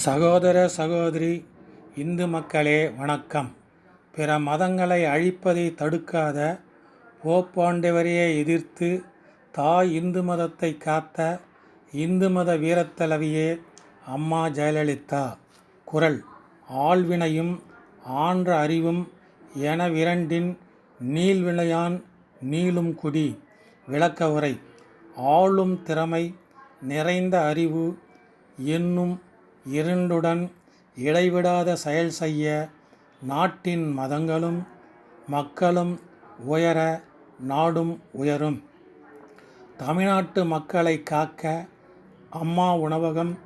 சகோதர சகோதரி இந்து மக்களே வணக்கம். பிற மதங்களை அழிப்பதை தடுக்காத போப்பாண்டவரையே எதிர்த்து தாய் இந்து மதத்தை காத்த இந்து மத வீரத்தலவியே அம்மா ஜெயலலிதா. குரல் ஆழ்வினையும் ஆன்ற அறிவும் எனவிரண்டின் நீள்வினையான் நீளும் குடி. விளக்க உரை ஆளும் திறமை நிறைந்த அறிவு என்னும் இருண்டுடன் இடைவிடாத செயல் செய்ய நாட்டின் மதங்களும் மக்களும் உயர நாடும் உயரும். தமிழ்நாட்டு மக்களை காக்க அம்மா உணவகம்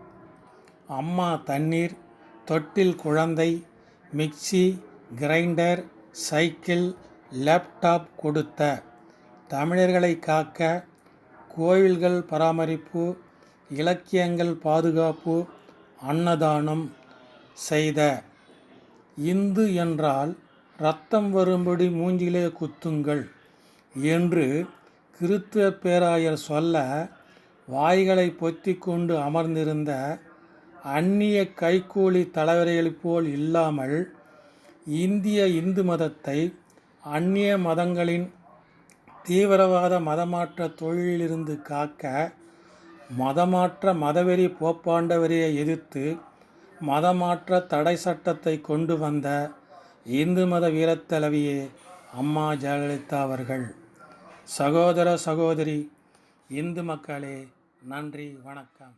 அம்மா தண்ணீர் தொட்டில் குழந்தை மிக்ஸி கிரைண்டர் சைக்கிள் லேப்டாப் கொடுத்த தமிழர்களை காக்க கோவில்கள் பராமரிப்பு இலக்கியங்கள் பாதுகாப்பு அன்னதானம் செய்த. இந்து என்றால் ரத்தம் வரும்படி மூஞ்சிலே குத்துங்கள் என்று கிறித்துவ பேராயர் சொல்ல வாய்களை பொத்தி கொண்டு அமர்ந்திருந்த அந்நிய கைக்கூலி தலைவர்களைப் போல் இல்லாமல் இந்திய இந்து மதத்தை அந்நிய மதங்களின் தீவிரவாத மதமாற்ற தொழிலிருந்து காக்க மதமாற்ற மதவெறி போப்பாண்டவரியை எதிர்த்து மதமாற்ற தடை சட்டத்தை கொண்டு வந்த இந்து மத வீரத்தலைவியே அம்மா ஜெயலலிதா அவர்கள். சகோதர சகோதரி இந்து மக்களே நன்றி வணக்கம்.